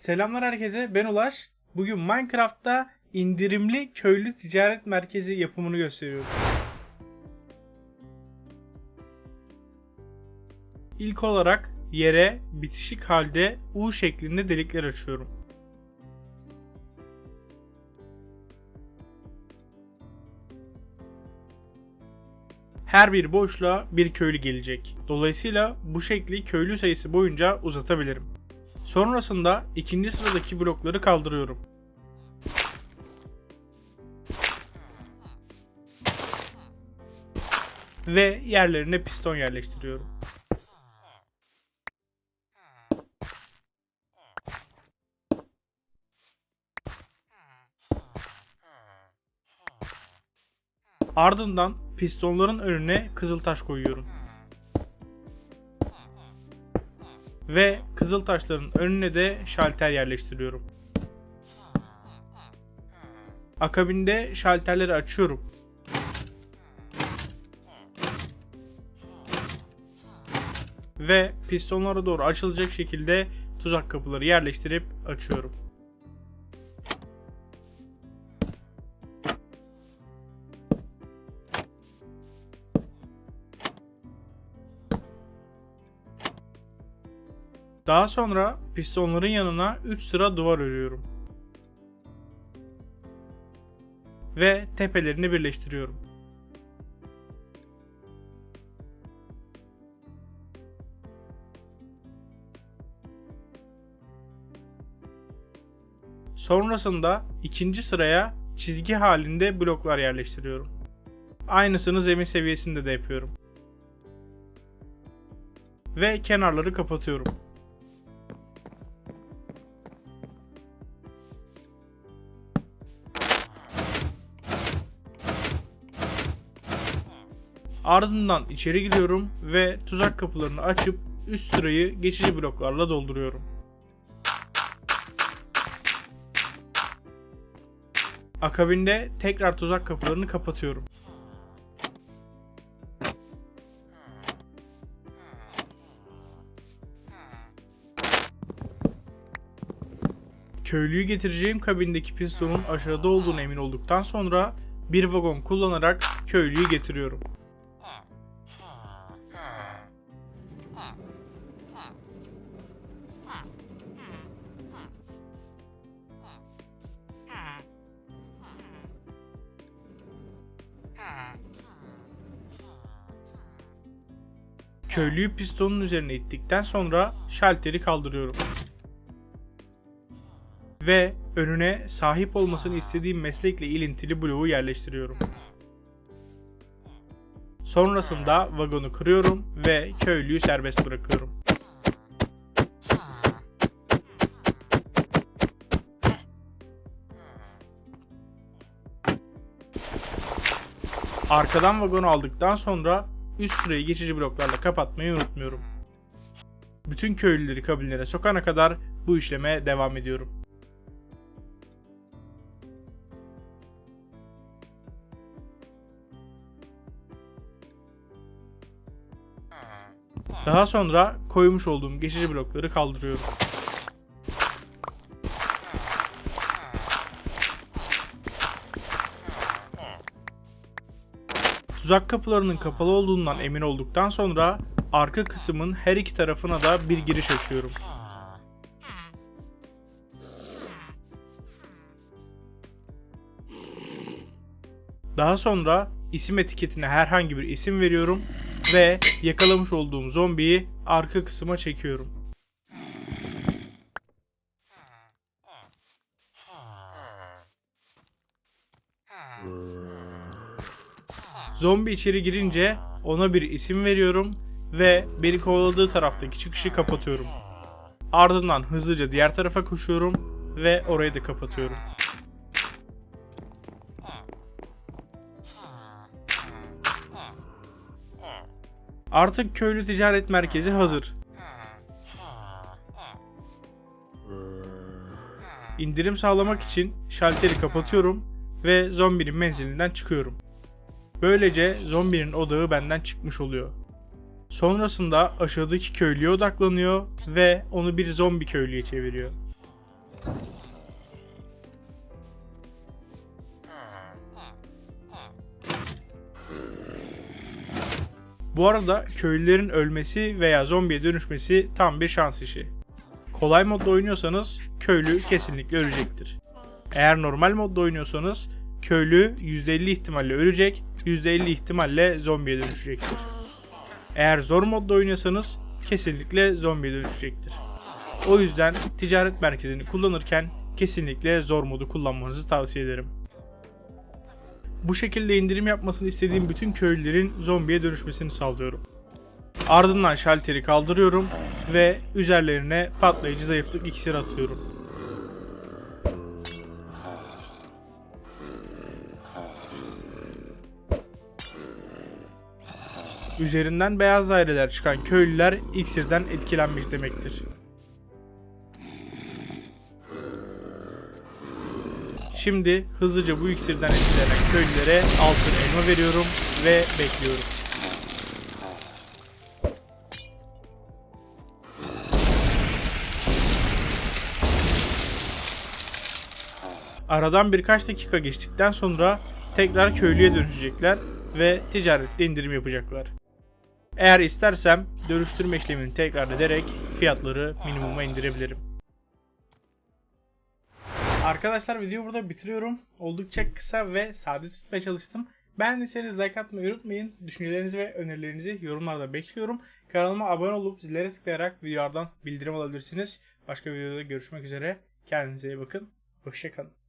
Selamlar herkese ben Ulaş. Bugün Minecraft'ta indirimli köylü ticaret merkezi yapımını gösteriyorum. İlk olarak yere bitişik halde U şeklinde delikler açıyorum. Her bir boşluğa bir köylü gelecek. Dolayısıyla bu şekli köylü sayısı boyunca uzatabilirim. Sonrasında ikinci sıradaki blokları kaldırıyorum. Ve yerlerine piston yerleştiriyorum. Ardından pistonların önüne kızıltaş koyuyorum. Ve kızıl taşların önüne de şalter yerleştiriyorum. Akabinde şalterleri açıyorum. Ve pistonlara doğru açılacak şekilde tuzak kapıları yerleştirip açıyorum. Daha sonra pistonların yanına 3 sıra duvar örüyorum. Ve tepelerini birleştiriyorum. Sonrasında ikinci sıraya çizgi halinde bloklar yerleştiriyorum. Aynısını zemin seviyesinde de yapıyorum. Ve kenarları kapatıyorum. Ardından içeri gidiyorum ve tuzak kapılarını açıp üst sırayı geçici bloklarla dolduruyorum. Akabinde tekrar tuzak kapılarını kapatıyorum. Köylüyü getireceğim kabindeki pistonun aşağıda olduğunu emin olduktan sonra bir vagon kullanarak köylüyü getiriyorum. Köylüyü pistonun üzerine ittikten sonra şalteri kaldırıyorum. Ve önüne sahip olmasını istediğim meslekle ilintili bloğu yerleştiriyorum. Sonrasında vagonu kırıyorum ve köylüyü serbest bırakıyorum. Arkadan vagonu aldıktan sonra üst sırayı geçici bloklarla kapatmayı unutmuyorum. Bütün köylüleri kabinlere sokana kadar bu işleme devam ediyorum. Daha sonra koymuş olduğum geçici blokları kaldırıyorum. Tuzak kapılarının kapalı olduğundan emin olduktan sonra arka kısmın her iki tarafına da bir giriş açıyorum. Daha sonra isim etiketine herhangi bir isim veriyorum ve yakalamış olduğum zombiyi arka kısma çekiyorum. Zombi içeri girince ona bir isim veriyorum ve beni kovaladığı taraftaki çıkışı kapatıyorum. Ardından hızlıca diğer tarafa koşuyorum ve orayı da kapatıyorum. Artık köylü ticaret merkezi hazır. İndirim sağlamak için şalteri kapatıyorum ve zombinin menzilinden çıkıyorum. Böylece zombinin odağı benden çıkmış oluyor. Sonrasında aşağıdaki köylüye odaklanıyor ve onu bir zombi köylüye çeviriyor. Bu arada köylülerin ölmesi veya zombiye dönüşmesi tam bir şans işi. Kolay modda oynuyorsanız köylü kesinlikle ölecektir. Eğer normal modda oynuyorsanız köylü %50 ihtimalle ölecek, %50 ihtimalle zombiye dönüşecektir. Eğer zor modda oynuyorsanız kesinlikle zombiye dönüşecektir. O yüzden ticaret merkezini kullanırken kesinlikle zor modu kullanmanızı tavsiye ederim. Bu şekilde indirim yapmasını istediğim bütün köylülerin zombiye dönüşmesini sağlıyorum. Ardından şalteri kaldırıyorum ve üzerlerine patlayıcı zayıflık iksiri atıyorum. Üzerinden beyaz daireler çıkan köylüler iksirden etkilenmiş demektir. Şimdi hızlıca bu iksirden etkilenen köylülere altın elma veriyorum ve bekliyorum. Aradan birkaç dakika geçtikten sonra tekrar köylüye dönüşecekler ve ticarette indirim yapacaklar. Eğer istersem dönüştürme işlemini tekrar ederek fiyatları minimuma indirebilirim. Arkadaşlar videoyu burada bitiriyorum. Oldukça kısa ve sade tutmaya çalıştım. Beğendiyseniz like atmayı unutmayın. Düşüncelerinizi ve önerilerinizi yorumlarda bekliyorum. Kanalıma abone olup zillere tıklayarak videolardan bildirim alabilirsiniz. Başka videoda görüşmek üzere. Kendinize iyi bakın. Hoşçakalın.